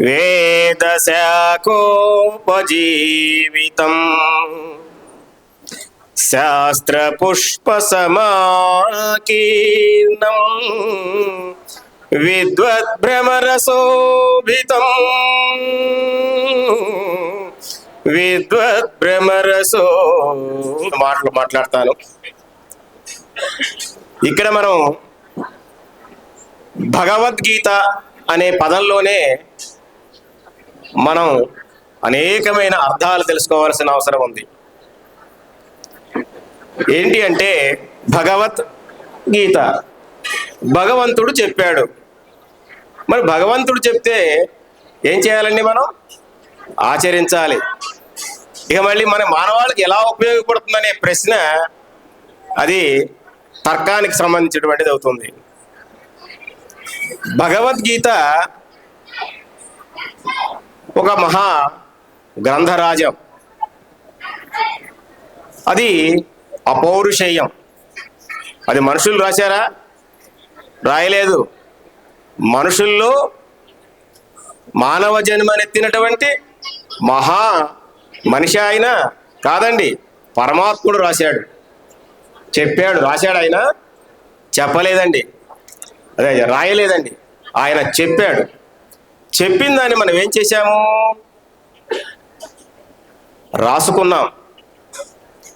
వేదశాఖోపజీవితం శాస్త్రపుష్పసమాకీర్ణం. విద్వద్భ్రమరసోభితం విద్వద్భ్రమరసో మాటలు మాట్లాడతాను. ఇక్కడ మనం భగవద్గీత అనే పదంలోనే మనం అనేకమైన అర్థాలు తెలుసుకోవాల్సిన అవసరం ఉంది. ఏంటి అంటే భగవత్ గీత. భగవంతుడు చెప్పాడు. మరి భగవంతుడు చెప్తే ఏం చేయాలండి మనం? ఆచరించాలి. ఇక మళ్ళీ మన మానవాళికి ఎలా ఉపయోగపడుతుందనే ప్రశ్న అది తర్కానికి సంబంధించినటువంటిది అవుతుంది. భగవద్గీత ఒక మహా గ్రంథరాజం. అది అపౌరుషేయం. అది మనుషులు రాశారా? రాయలేదు. మనుషుల్లో మానవ జన్మనెత్తినటువంటి మహా మనిషి ఆయన కాదండి. పరమాత్ముడు రాశాడు. చెప్పాడు. రాశాడు ఆయన. చెప్పలేదండి. అదే రాయలేదండి. ఆయన చెప్పాడు. చెప్పిన దాన్ని మనం ఏం చేశాము? రాసుకున్నాం.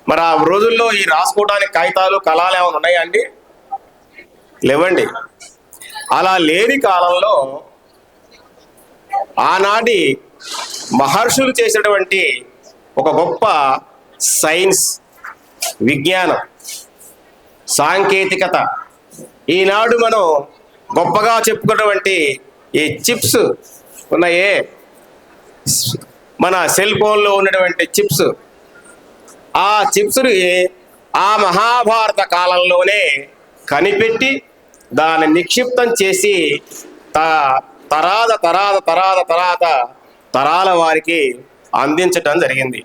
మరి ఆ రోజుల్లో ఈ రాసుకోవడానికి కాగితాలు కళాలు ఏమైనా ఉన్నాయా అండి? లేవండి. అలా లేని కాలంలో ఆనాటి మహర్షులు చేసినటువంటి ఒక గొప్ప సైన్స్ విజ్ఞానం సాంకేతికత ఈనాడు మనం గొప్పగా చెప్పుకున్నటువంటి ఈ చిప్స్ ఉన్నాయే? మన సెల్ ఫోన్లో ఉన్నటువంటి చిప్స్. ఆ చిప్స్ని ఆ మహాభారత కాలంలోనే కనిపెట్టి దాన్ని నిక్షిప్తం చేసి త తరాద తరాద తరాద తరాత తరాల వారికి అందించటం జరిగింది.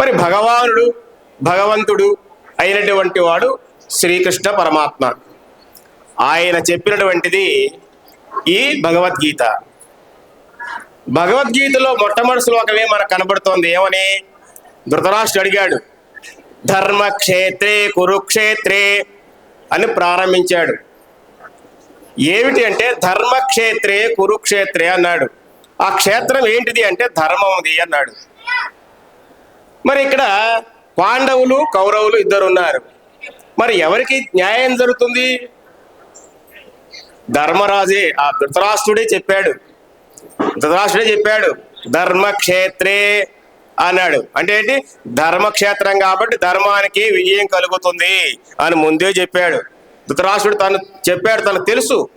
మరి భగవానుడు భగవంతుడు అయినటువంటి వాడు శ్రీకృష్ణ పరమాత్మ. ఆయన చెప్పినటువంటిది ఈ భగవద్గీత. భగవద్గీతలో మొట్టమొదటి శ్లోకమే మనకు కనబడుతోంది? ఏమని? ధృతరాష్ట్రుడు అడిగాడు. ధర్మక్షేత్రే కురుక్షేత్రే అని ప్రారంభించాడు. ఏమిటి అంటే ధర్మక్షేత్రే కురుక్షేత్రే అన్నాడు. ఆ క్షేత్రం ఏంటిది అంటే ధర్మంది అన్నాడు. మరి ఇక్కడ పాండవులు కౌరవులు ఇద్దరు ఉన్నారు మరి ఎవరికి న్యాయం జరుగుతుంది? ధర్మరాజే ఆ ధృతరాష్ట్రుడే చెప్పాడు. ధృతరాష్ట్రుడే చెప్పాడు ధర్మక్షేత్రే అన్నాడు. అంటే ఏంటి? ధర్మక్షేత్రం కాబట్టి ధర్మానికి విజయం కలుగుతుంది అని ముందే చెప్పాడు. ధృతరాష్ట్రుడు తను చెప్పాడు తనకు తెలుసు.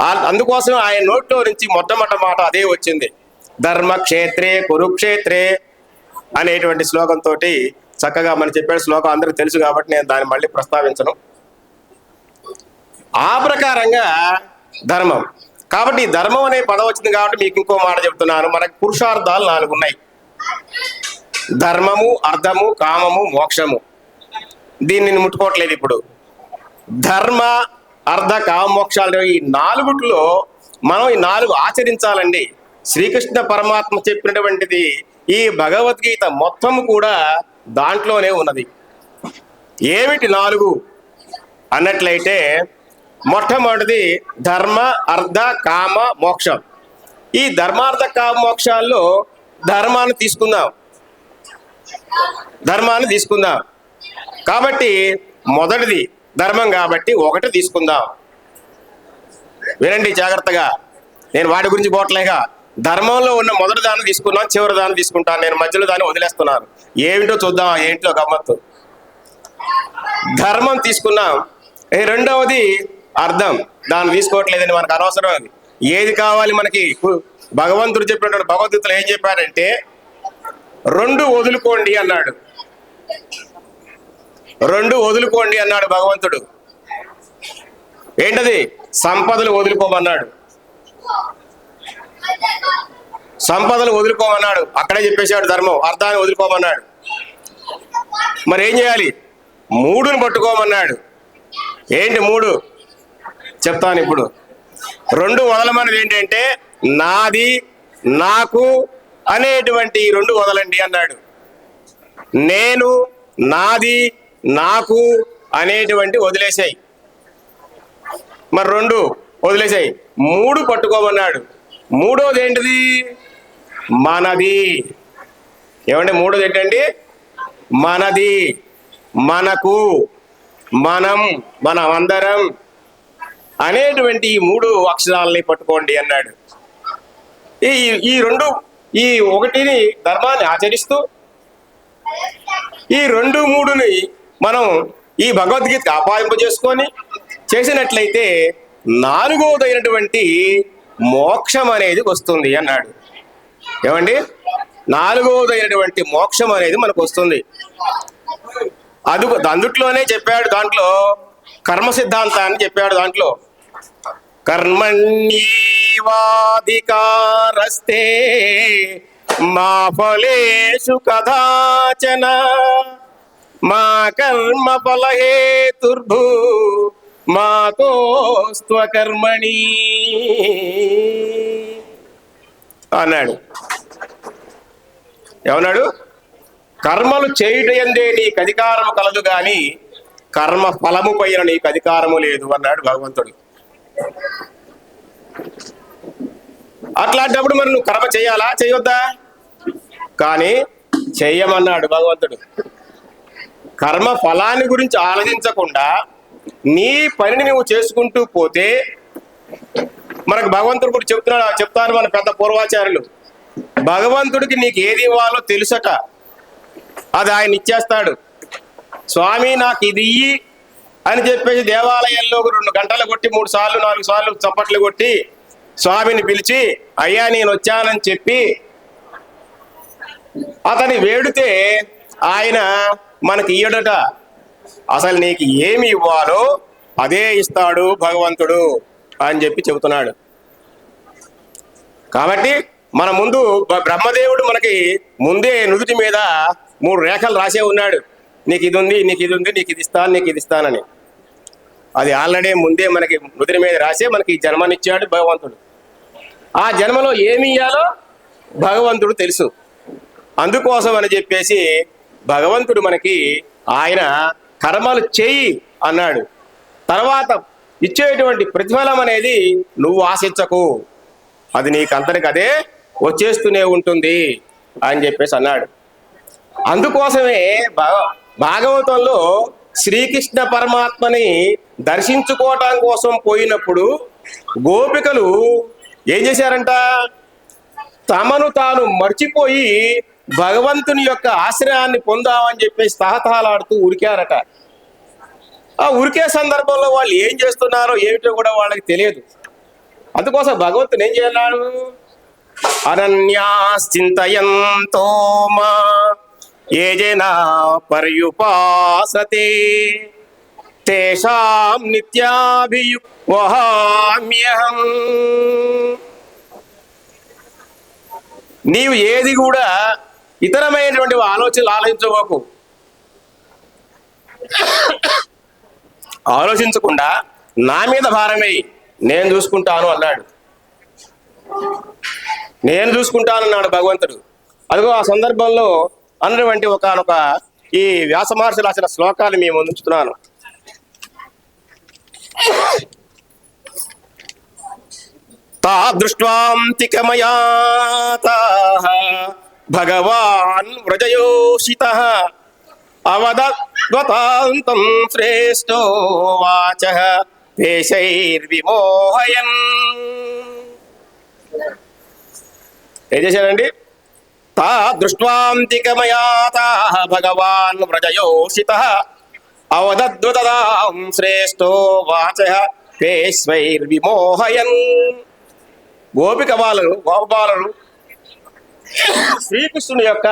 అందుకోసం ఆయన నోట్లో నుంచి మొట్టమొదటి మాట అదే వచ్చింది. ధర్మక్షేత్రే కురుక్షేత్రే అనేటువంటి శ్లోకంతో చక్కగా మనం చెప్పాడు. శ్లోకం అందరికి తెలుసు కాబట్టి నేను దాన్ని మళ్ళీ ప్రస్తావించను. ఆ ప్రకారంగా ధర్మం. కాబట్టి ధర్మం అనే పదం వచ్చింది కాబట్టి మీకు ఇంకో మాట చెప్తున్నాను. మనకు పురుషార్థాలు నాలుగు ఉన్నాయి. ధర్మము అర్థము కామము మోక్షము. దీన్ని ముట్టుకోవట్లేదు ఇప్పుడు. ధర్మ అర్ధ కామ మోక్షాలు ఈ నాలుగుట్లో మనం ఈ నాలుగు ఆచరించాలండి. శ్రీకృష్ణ పరమాత్మ చెప్పినటువంటిది ఈ భగవద్గీత మొత్తం కూడా దాంట్లోనే ఉన్నది. ఏమిటి నాలుగు? అన్నట్లయితే మొట్టమొదటిది ధర్మ అర్ధ కామ మోక్షం. ఈ ధర్మార్థ కామ మోక్షాల్లో ధర్మాన్ని తీసుకుందాం. ధర్మాన్ని తీసుకుందాం. కాబట్టి మొదటిది ధర్మం కాబట్టి ఒకటి తీసుకుందాం. వినండి జాగ్రత్తగా. నేను వాటి గురించి పోవట్లేగా. ధర్మంలో ఉన్న మొదటి దాన్ని తీసుకున్నాను చివరి దాన్ని తీసుకుంటాను. నేను మధ్యలో దాన్ని వదిలేస్తున్నాను. ఏమిటో చూద్దాం ఏంటో గమ్మత్తు. ధర్మం తీసుకున్నాం. ఈ రెండవది అర్థం. దాన్ని తీసుకోవట్లేదని మనకు అనవసరం అది. ఏది కావాలి మనకి? భగవంతుడు చెప్పినటువంటి భగవద్గీతలు ఏం చెప్పారంటే రెండు వదులుకోండి అన్నాడు. రెండు వదులుకోండి అన్నాడు భగవంతుడు. ఏంటది? సంపదలు వదులుకోమన్నాడు. సంపదలు వదులుకోమన్నాడు. అక్కడే చెప్పేశాడు ధర్మం. అర్థాన్ని వదులుకోమన్నాడు. మరి ఏం చేయాలి? మూడుని పట్టుకోమన్నాడు. ఏంటి మూడు? చెప్తాను ఇప్పుడు. రెండు వదలమన్నది ఏంటంటే నాది నాకు అనేటువంటి రెండు వదలండి అన్నాడు. నేను నాది నాకు అనేటువంటి వదిలేసాయి. మరి రెండు వదిలేసాయి. మూడు పట్టుకోమన్నాడు. మూడోది ఏంటిది? మనది. ఏమంటే మూడోది ఏంటండి? మనది. మనకు. మనం మనం అందరం అనేటువంటి ఈ మూడు అక్షరాలని పట్టుకోండి అన్నాడు. ఈ ఈ రెండు ఈ ఒకటిని ధర్మాన్ని ఆచరిస్తూ ఈ రెండు మూడుని మనం ఈ భగవద్గీత ఆపాదింప చేసుకొని చేసినట్లయితే నాలుగవదైనటువంటి మోక్షం అనేది వస్తుంది అన్నాడు. ఏమండి? నాలుగవదైనటువంటి మోక్షం అనేది మనకు వస్తుంది. అది అందుట్లోనే చెప్పాడు దాంట్లో కర్మ సిద్ధాంతాన్ని చెప్పాడు దాంట్లో. కర్మణ్యేవాధికారస్తే మా ఫలేషు కదాచన మా కర్మ ఫలహేతుర్భూ మాతోస్త్వకర్మణి అన్నాడు. ఏమన్నాడు? కర్మలు చేయుటయందే నీకు అధికారము కలదు గాని కర్మ ఫలము పైన నీకు అధికారము లేదు అన్నాడు భగవంతుడు. అట్లాంటప్పుడు మరి నువ్వు కర్మ చేయాలా? చేయొద్దా? కానీ చెయ్యమన్నాడు భగవంతుడు. కర్మ ఫలాన్ని గురించి ఆలోచించకుండా నీ పనిని నువ్వు చేసుకుంటూ పోతే మనకు భగవంతుడు కూడా చెప్తున్నాడు చెప్తారు మన పెద్ద పూర్వాచార్యులు. భగవంతుడికి నీకు ఏది ఇవ్వాలో తెలుసట. అది ఆయన ఇచ్చేస్తాడు. స్వామి నాకు ఇది అని చెప్పేసి దేవాలయంలో రెండు గంటలు కొట్టి మూడు సార్లు నాలుగు సార్లు చప్పట్లు కొట్టి స్వామిని పిలిచి అయ్యా నేను వచ్చానని చెప్పి అతని వేడితే ఆయన మనకి ఇయ్యడట. అసలు నీకు ఏమి ఇవ్వాలో అదే ఇస్తాడు భగవంతుడు అని చెప్పి చెబుతున్నాడు. కాబట్టి మన ముందు బ్రహ్మదేవుడు మనకి ముందే నుదుటి మీద మూడు రేఖలు రాసే ఉన్నాడు. నీకు ఇది ఉంది నీకు ఇది ఉంది నీకు ఇది ఇస్తాను నీకు ఇది ఇస్తానని అది ఆల్రెడీ ముందే మనకి నుదిరి మీద రాసే మనకి జన్మనిచ్చాడు భగవంతుడు. ఆ జన్మలో ఏమి ఇయ్యాలో భగవంతుడు తెలుసు. అందుకోసం అని చెప్పేసి భగవంతుడు మనకి ఆయన కర్మలు చేయి అన్నాడు. తర్వాత ఇచ్చేటువంటి ప్రతిఫలం అనేది నువ్వు ఆశించకు. అది నీకు అంతరికి అదే వచ్చేస్తూనే ఉంటుంది అని చెప్పేసి అన్నాడు. అందుకోసమే భగ భాగవతంలో శ్రీకృష్ణ పరమాత్మని దర్శించుకోవటం కోసం పోయినప్పుడు గోపికలు ఏం చేశారంట? తమను తాను మర్చిపోయి భగవంతుని యొక్క ఆశ్రయాన్ని పొందామని చెప్పేసి తహతహలాడుతూ ఉరికారట. ఆ ఉరికే సందర్భంలో వాళ్ళు ఏం చేస్తున్నారో ఏమిటో కూడా వాళ్ళకి తెలియదు. అందుకోసం భగవంతుని ఏం చేయాలి అనన్యాశ్చింతయంతో మా ఏ జనా పర్యుపాసతే? తేషాం నిత్యాభియుక్వహామ్యహం నీవు ఏది కూడా ఇతరమైనటువంటి ఆలోచనలు ఆలోచించబోకు. ఆలోచించకుండా నా మీద భారమై నేను చూసుకుంటాను అన్నాడు. నేను చూసుకుంటాను అన్నాడు భగవంతుడు. అదిగో ఆ సందర్భంలో అన్నటువంటి ఒకనొక ఈ వ్యాసమహర్షి రాసిన శ్లోకాలు మేము ఉంచుతున్నాను తా దృష్ట్వాంతికమయాతాః భగవాన్ వ్రజయోషిత అవదత్వతాంతం శ్రేష్టో వాచ దేశైర్విమోహయన్ ఏం తా దృష్ట్వాంతికమయాతాః భగవాన్ వ్రజయోషిత అవదద్వతదాం శ్రేష్టో వాచ పేష్వైర్విమోహయన్ గోపిక బాలలు గోపాలను శ్రీకృష్ణుని యొక్క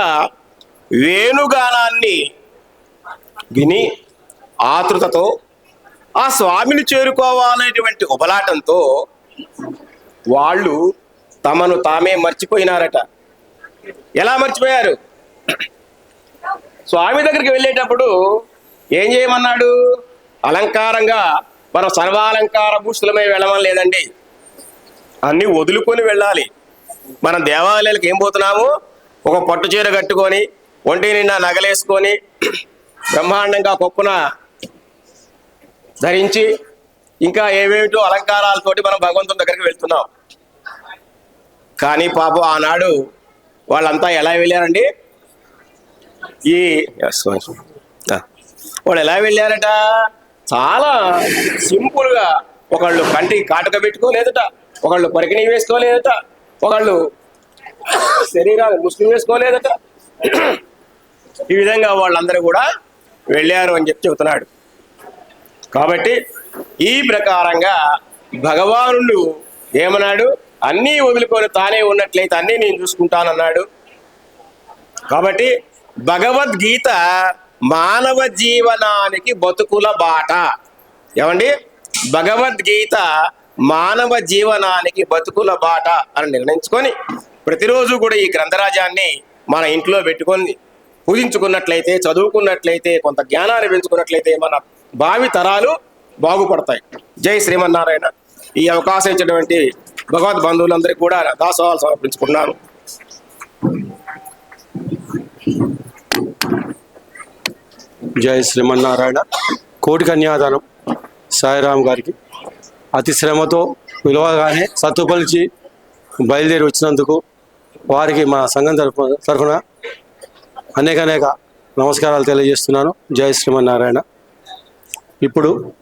వేణుగానాన్ని విని ఆతృతతో ఆ స్వామిని చేరుకోవాలనేటువంటి ఉపలాటంతో వాళ్ళు తమను తామే మర్చిపోయినారట. ఎలా మర్చిపోయారు? స్వామి దగ్గరికి వెళ్ళేటప్పుడు ఏం చేయమన్నాడు? అలంకారంగా మనం సర్వాలంకార భూషులమై వెళ్ళమని లేదండి. అన్ని వదులుకొని వెళ్ళాలి. మనం దేవాలయాలకు ఏం పోతున్నాము? ఒక పట్టు చీర కట్టుకొని ఒంటి నిండా నగలేసుకొని బ్రహ్మాండంగా కొప్పున ధరించి ఇంకా ఏమేమిటో అలంకారాలతోటి మనం భగవంతుని దగ్గరికి వెళ్తున్నాం. కానీ పాపం ఆనాడు వాళ్ళంతా ఎలా వెళ్ళారండి? ఈ. వాళ్ళు ఎలా వెళ్ళారట? చాలా సింపుల్గా ఒకళ్ళు కంటికి కాటుక పెట్టుకోలేదట ఒకళ్ళు పరికిణి వేసుకోలేదట ఒకళ్ళు శరీరాన్ని ముస్లిం వేసుకోలేదట. ఈ విధంగా వాళ్ళందరూ కూడా వెళ్ళారు అని చెప్పి చెబుతున్నాడు. కాబట్టి ఈ ప్రకారంగా భగవానుడు ఏమన్నాడు? అన్నీ వదులుకొని తానే ఉన్నట్లయితే అన్నీ నేను చూసుకుంటానన్నాడు. కాబట్టి భగవద్గీత మానవ జీవనానికి బతుకుల బాట. ఏమండి? భగవద్గీత మానవ జీవనానికి బతుకుల బాట అని నిర్ణయించుకొని ప్రతిరోజు కూడా ఈ గ్రంథరాజాన్ని మన ఇంట్లో పెట్టుకొని పూజించుకున్నట్లయితే చదువుకున్నట్లయితే కొంత జ్ఞానాన్ని పెంచుకున్నట్లయితే మన భావి తరాలు బాగుపడతాయి. జై శ్రీమన్నారాయణ. ఈ అవకాశం ఇచ్చినటువంటి భగవద్ బంధువులందరికీ కూడా దాసోహాలు సమర్పించుకున్నాను జై శ్రీమన్నారాయణ. కోటి కన్యాదానం. సాయిరామ్ గారికి అతి శ్రమతో విలువగానే సత్తుపలిచి బయలుదేరి వచ్చినందుకు వారికి మా సంఘం తరపు తరఫున అనేక అనేక నమస్కారాలు తెలియజేస్తున్నాను. జై శ్రీమన్నారాయణ. ఇప్పుడు